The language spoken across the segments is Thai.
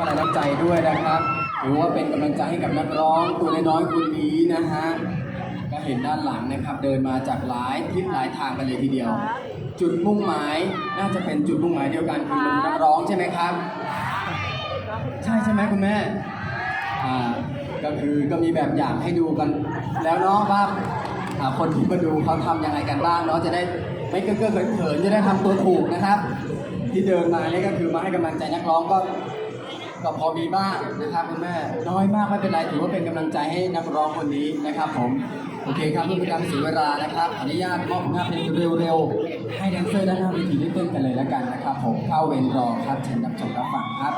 อะไรน้ำใจด้วยนะครับถือว่าเป็นกำลังใจให้กับนักร้องตัวน้อยๆคนนี้นะฮะก็เห็นด้านหลังนะครับ เดินมาจากหลายทิศหลายทางกันเลยทีเดียว จุดมุ่งหมายน่าจะเป็นจุดมุ่งหมายเดียวกันคือเป็นนักร้องใช่ไหมครับ ใช่ใช่ไหมคุณแม่อ่าก็คือก็มีแบบอย่างให้ดูกัน แล้วเนาะว่าอ่าคนที่มาดูเขาทำยังไงกันบ้างเนาะจะได้ไม่เก้อเก้อเขินเขินจะได้ทำตัวถูกนะครับ ที่เดินมาเนี่ยก็คือมาให้กำลังใจนักร้องก็ ก็พอมีบ้างนะครับคุณแม่น้อยมากไม่เป็นไรถือว่าเป็นกำลังใจให้นักร้องคนนี้นะครับผมโอเคครับเพื่อเป็นการเสียเวลานะครับอนุญาตมอบหน้าเพลงเร็วๆให้แดนเซอร์ด้านหน้าเวทีได้เต้นกันเลยแล้วกันนะครับผมเข้าเวรรอครับเชิญรับชมรับฟังครับ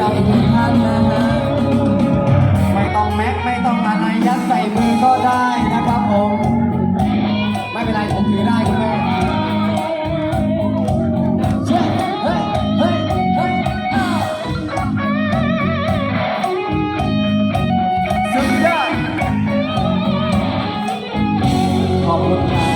ขอบคุณตัวอย่างอีกหนึ่งท่านนะฮะไม่ต้องแม็กไม่ต้องอะไรยัดใส่มือก็ได้นะครับผม ไม่เป็นไรผมถือได้คุณแม่เชื่อเฮ้ยเฮ้ยเฮ้ยอ้าวสุดยอดขอบคุณครับ